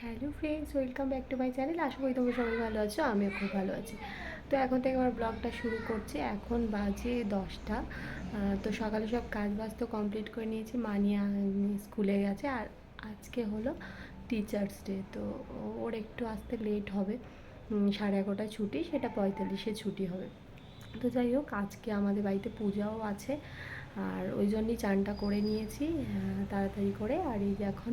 Hello friends, welcome back to my channel. আশা করি তোমরা সবাই ভালো আছো, আমিও খুব ভালো আছি। তো এখন থেকে আমার ব্লগটা শুরু করছি। এখন বাজে দশটা। তো সকালে সব কাজ বাজ তো কমপ্লিট করে নিয়েছি। মানিয়া স্কুলে গেছে। আর আজকে হলো টিচার্স ডে তো ওর একটু আসতে লেট হবে। সাড়ে এগারোটায় ছুটি, সেটা পঁয়তাল্লিশে ছুটি হবে। তো যাই হোক, আজকে আমাদের বাড়িতে পূজাও আছে। আর ওই জন্যই চানটা করে নিয়েছি তাড়াতাড়ি করে। আর এই যে এখন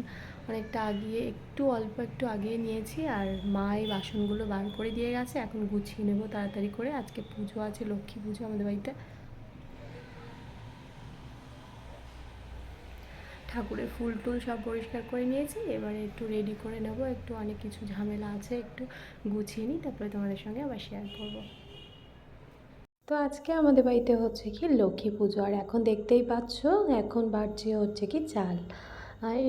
অনেকটা আগিয়ে, একটু অল্প একটু আগিয়ে নিয়েছি, আর মা এই বাসনগুলো বার করে দিয়ে গেছে, এখন গুছিয়ে নেব তাড়াতাড়ি করে। আজকে পুজো আছে, লক্ষ্মী পুজো আমাদের বাড়িতে। ঠাকুরের ফুল টুল সব পরিষ্কার করে নিয়েছি, এবারে একটু রেডি করে নেব। একটু অনেক কিছু ঝামেলা আছে, একটু গুছিয়ে নিই, তারপরে তোমাদের সঙ্গে আবার শেয়ার করব। তো আজকে আমাদের বাড়িতে হচ্ছে কি লক্ষ্মী পুজো। আর এখন দেখতেই পাচ্ছ, এখন বাড়ছে হচ্ছে কি চাল।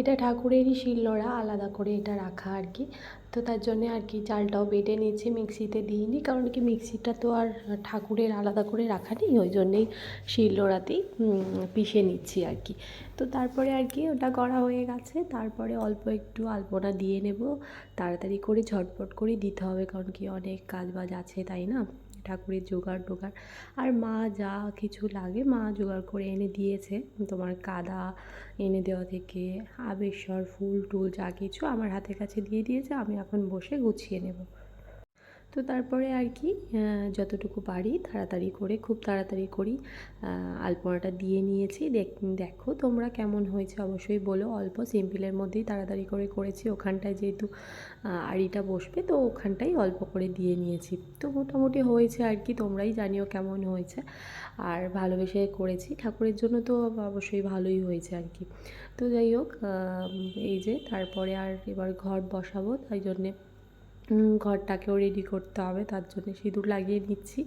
এটা ঠাকুরেরই শিলনোড়া, আলাদা করে এটা রাখা আর কি। তো তার জন্যে আর কি চালটাও বেটে নিয়েছি, মিক্সিতে দিইনি, কারণ কি মিক্সিটা তো আর ঠাকুরের আলাদা করে রাখা নেই, ওই জন্যেই শিলনোড়াতেই পিষে নিচ্ছি আর কি। তো তারপরে আর কি ওটা করা হয়ে গেছে, তারপরে অল্প একটু আলপনা দিয়ে নেব। তাড়াতাড়ি করে ঝটপট করে দিতে হবে, কারণ কি অনেক কাজ বাজ আছে, তাই না? ঠাকুরের জোগাড় টোগাড়। আর মা যা কিছু লাগে মা জোগাড় করে এনে দিয়েছে। তোমার কাদা এনে দেওয়া থেকে, আবেশ্বর ফুল টুল যা কিছু আমার হাতের কাছে দিয়ে দিয়েছে, আমি এখন বসে গুছিয়ে নেব। তো তারপরে আর কি যতটুকু পারি তাড়াতাড়ি করে, খুব তাড়াতাড়ি করি আলপনাটা দিয়ে নিয়েছি। দেখ তোমরা কেমন হয়েছে অবশ্যই বলো। অল্প সিম্পলের মধ্যেই তাড়াতাড়ি করে করেছি। ওখানটায় যেহেতু আড়িটা বসবে তো ওখানটাই অল্প করে দিয়ে নিয়েছি। তো মোটামুটি হয়েছে আর কি, তোমরাই জানিও কেমন হয়েছে। আর ভালোবেসে করেছি। ঠাকুরের জন্য তো অবশ্যই ভালোই হয়েছে আর কি। তো যাই হোক এই যে তারপরে আর এবার ঘর বসাবো, তাই জন্যে ঘরটাকেও রেডি করতে হবে, তার জন্য সিঁদুর লাগিয়ে নিচ্ছি।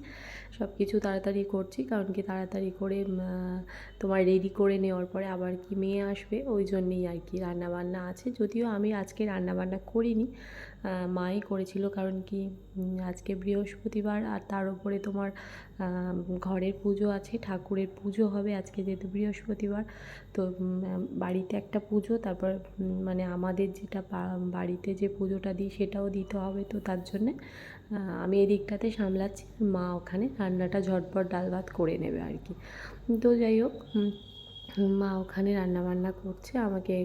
সব কিছু তাড়াতাড়ি করছি, কারণ কি তাড়াতাড়ি করে তোমার রেডি করে নেওয়ার পরে আবার কি মেয়ে আসবে, ওই জন্যেই আর কি রান্নাবান্না আছে। যদিও আমি আজকে রান্নাবান্না করিনি মাই করেছিল। কারণ কি আজকে বৃহস্পতিবার আর তার উপরে তোমার ঘরের পুজো আছে, ঠাকুরের পুজো হবে আজকে যেহেতু বৃহস্পতিবার। তো বাড়িতে একটা পুজো, তারপর মানে আমাদের যেটা বাড়িতে যে পুজোটা দিই সেটাও দিতে হবে তো তার জন্যে আমি এদিকটাতে সামলাচ্ছি, মা ওখানে রান্নাটা ঝটপট ডাল ভাত করে নেবে আর কি। তো যাই হোক মা ওখানে রান্নাবান্না করছে, আমাকে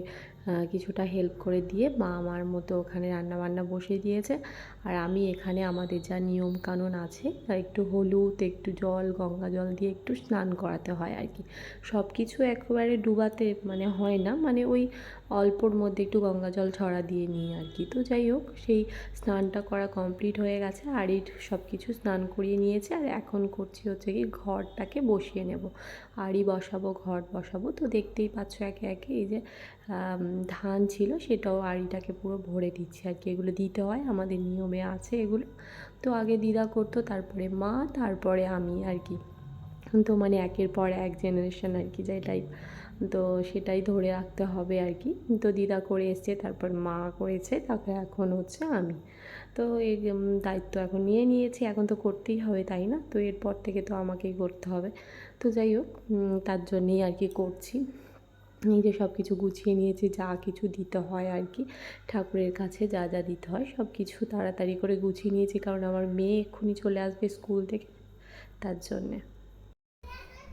কিছুটা হেল্প করে দিয়ে মা আমার মতো ওখানে রান্না বান্না বসিয়ে দিয়েছে। আর আমি এখানে আমাদের যা নিয়ম কানুন আছে তা একটু হলুদ, একটু জল, গঙ্গা জল দিয়ে একটু স্নান করাতে হয় আর কি। সব কিছু একেবারে ডুবাতে মানে হয় না। মানে ওই অল্পর মধ্যে একটু গঙ্গা জল ছড়া দিয়ে নিই আর কি। তো যাই হোক, সেই স্নানটা করা কমপ্লিট হয়ে গেছে, আর এই সব কিছু স্নান করিয়ে নিয়েছে, আর এখন করছি হচ্ছে কি ঘরটাকে বসিয়ে নেব। আড়ি বসাবো, ঘর বসাবো। তো দেখতেই পাচ্ছ একে একে এই যে ধান ছিল, সেটাও আড়িটাকে পুরো ভরে দিচ্ছি আর কি। এগুলো দিতে হয়, আমাদের নিয়মে আছে এগুলো। তো আগে দিদা করতো, তারপরে মা, তারপরে আমি আর কি। তো মানে একের পর এক জেনারেশন আর কি যাই টাইপ তো সেটাই ধরে রাখতে হবে আর কি। তো দিদা করে এসছে, তারপর মা করেছে, তারপরে এখন হচ্ছে আমি। তো এই দায়িত্ব এখন নিয়ে নিয়েছি, এখন তো করতেই হবে, তাই না? তো এরপর থেকে তো আমাকেই করতে হবে। তো যাই হোক তার জন্যেই আর কি করছি। যে সব কিছু গুছিয়ে নিয়েছি, যা কিছু দিতে হয় আর কি, ঠাকুরের কাছে যা যা দিতে হয়, সব কিছু তাড়াতাড়ি করে গুছিয়ে নিয়েছি, কারণ আমার মেয়ে এক্ষুনি চলে আসবে স্কুল থেকে, তার জন্যে।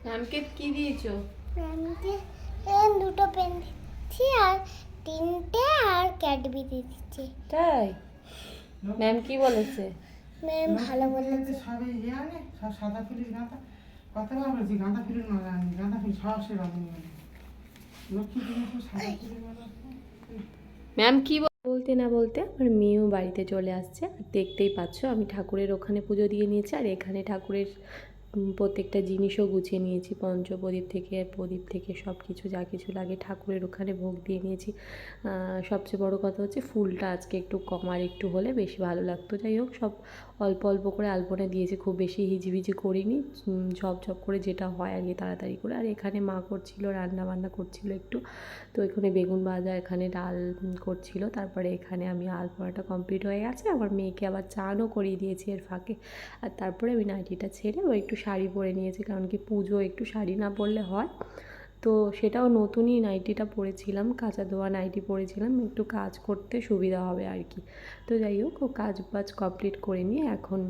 ম্যামকে কি দিয়েছ? পেন দুটো পেন দিচ্ছি আর তিনটে আর ক্যাডবি দিচ্ছি। তাই? ম্যাম কি বলেছে? ম্যাম ভালো বলেছে। সবে ইয়ে সব সাদা ফুলের গাঁদা। বলছি গাঁদা ফুলের মালা আনি গাঁদা ফুল সহসে রঙিন মানে লক্ষ্মী পুজো সাদা ফুলের মালা ম্যাম কি বলতে না বলতে আমার মেয়েও বাড়িতে চলে আসছে। আর দেখতেই পাচ্ছ আমি ঠাকুরের ওখানে পুজো দিয়ে নিয়েছি আর এখানে ঠাকুরের প্রত্যেকটা জিনিসও গুছিয়ে নিয়েছি, পঞ্চপ্রদীপ থেকে, প্রদীপ থেকে সব কিছু, যা কিছু লাগে ঠাকুরের ওখানে ভোগ দিয়ে নিয়েছি। সবচেয়ে বড় কথা হচ্ছে ফুলটা আজকে একটু কম, আর একটু হলে বেশি ভালো লাগতো। যাই হোক, সব অল্প অল্প করে আলপনা দিয়েছি, খুব বেশি হিজিবিজি করিনি। ঝপ ঝপ করে যেটা হয় কি তাড়াতাড়ি করে। আর এখানে মা করছিল, রান্না বান্না করছিল একটু। তো এখানে বেগুন ভাজা, এখানে ডাল করছিল। তারপরে এখানে আমি আলপনাটা কমপ্লিট হয়ে গেছে। আমার মেয়েকে আবার চানও করিয়ে দিয়েছি এর ফাঁকে। আর তারপরে আমি নাইটিটা ছেড়ে ও একটু শাড়ি পরে নিয়েছি, কারণ কি পুজো একটু শাড়ি না পরলে হয়। তো সেটাও নতুনই নাইটিটা পরেছিলাম, কাঁচা ধোয়া নাইটি পরেছিলাম, একটু কাজ করতে সুবিধা হবে আর কি। তো যাই হোক, ও কাজ বাজ কমপ্লিট করে নিয়ে এখন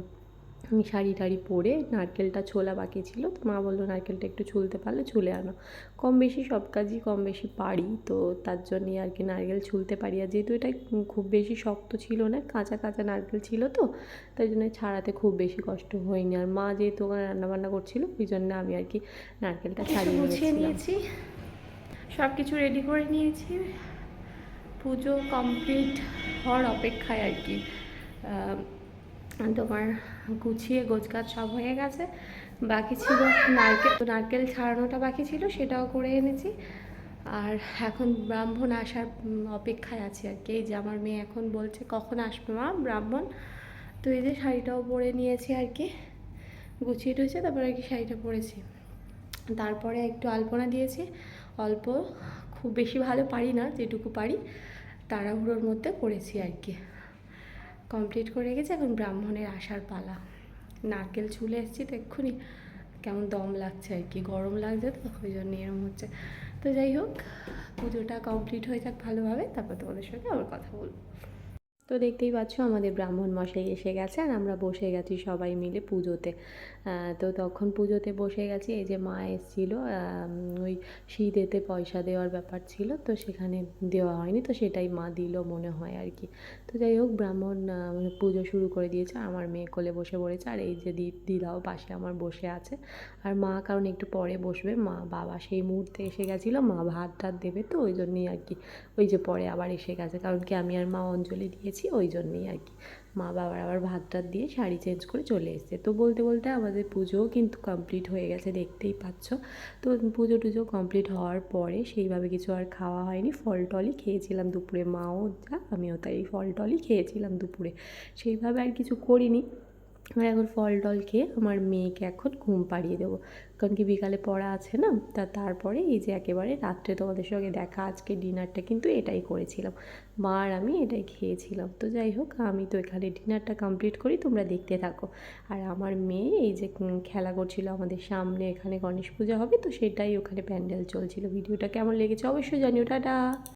আমি শাড়ি টাড়ি পরে নারকেলটা ছোলা বাকি ছিল তো মা বলল নারকেলটা একটু ছুলতে পারলে ছুলে আনো। কম বেশি সব কাজই কম বেশি পারি তো তার জন্যই আর কি নারকেল ছুলতে পারি। আর যেহেতু এটা খুব বেশি শক্ত ছিল না কাঁচা কাঁচা নারকেল ছিল তো তাই জন্য ছাড়াতে খুব বেশি কষ্ট হয়নি। আর মা যেহেতু ওখানে রান্নাবান্না করছিল ওই জন্য আমি আর কি নারকেলটা ছাড়িয়ে গুছিয়ে নিয়েছি। সব কিছু রেডি করে নিয়েছি। পুজো কমপ্লিট হওয়ার অপেক্ষায় আর কি তোমার গুছিয়ে, গোছগাছ সব হয়ে গেছে। বাকি ছিল নারকেল নারকেল ছাড়ানোটা বাকি ছিল, সেটাও করে এনেছি। আর এখন ব্রাহ্মণ আসার অপেক্ষায় আছে আর কি। এই যে আমার মেয়ে এখন বলছে, কখন আসবে মা ব্রাহ্মণ? তো এই যে শাড়িটাও পরে নিয়েছি আর কি। গুছিয়ে টুছিয়ে তারপরে আর কি শাড়িটা পরেছি। তারপরে একটু আলপনা দিয়েছি। অল্প, খুব বেশি ভালো পারি না, যেটুকু পারি, তাড়াহুড়োর মধ্যে করেছি আর কি। কমপ্লিট করে গেছে এখন ব্রাহ্মণের আসার পালা। নারকেল ছুলে এসেছি তো এক্ষুনি। কেমন দম লাগছে আর কি, গরম লাগছে তো, ওই জন্য এরম হচ্ছে। তো যাই হোক, পুজোটা কমপ্লিট হয়ে যাক ভালোভাবে, তারপর তোমাদের সঙ্গে আবার কথা বলব। তো দেখতেই পাচ্ছ আমাদের ব্রাহ্মণ মশাই এসে গেছে আর আমরা বসে গেছি সবাই মিলে পুজোতে। তো তখন পুজোতে বসে গেছি, এই যে মা এসেছিল ওই শীতেতে পয়সা দেওয়ার ব্যাপার ছিল, তো সেখানে দেওয়া হয়নি, তো সেটাই মা দিল মনে হয় আর কি। তো যাই হোক, ব্রাহ্মণ পুজো শুরু করে দিয়েছে, আমার মেয়ে কোলে বসে পড়েছে, আর এই যে দি- দিদাও পাশে আমার বসে আছে। আর মা, কারণ একটু পরে বসবে, মা বাবা সেই মুহূর্তে এসে গেছিল, মা ভাত টাত দেবে তো, ওই জন্যই আর কি, ওই যে পরে আবার এসে গেছে, কারণ কি আমি আর মা অঞ্জলি দিয়েছি। ওই জন্যই আর কি। মা বাবার আবার ভাত টাত দিয়ে শাড়ি চেঞ্জ করে চলে এসেছে। তো বলতে বলতে আমাদের পুজোও কিন্তু কমপ্লিট হয়ে গেছে, দেখতেই পাচ্ছ। তো পুজো টুজো কমপ্লিট হওয়ার পরে সেইভাবে কিছু আর খাওয়া হয়নি। ফল টলই খেয়েছিলাম দুপুরে, মাও যা, আমিও তাই ফল টলই খেয়েছিলাম দুপুরে। সেইভাবে আর কিছু করিনি। আর এখন ফল টল খেয়ে আমার মেয়েকে এখন ঘুম পাড়িয়ে দেবো। কারণ কি বিকালে পড়া আছে না, তা তারপরে এই যে একেবারে রাত্রে তোমাদের সঙ্গে দেখা, আজকে ডিনারটা কিন্তু এটাই করেছিলাম। মা আর আমি এটাই খেয়েছিলাম। তো যাই হোক, আমি তো এখানে ডিনারটা কমপ্লিট করি, তোমরা দেখতে থাকো। আর আমার মেয়ে এই যে খেলা করছিল আমাদের সামনে, এখানে গণেশ পূজা হবে, তো সেটাই ওখানে প্যান্ডেল চলছিল। ভিডিওটা কেমন লেগেছে অবশ্যই জানিও। টাটা!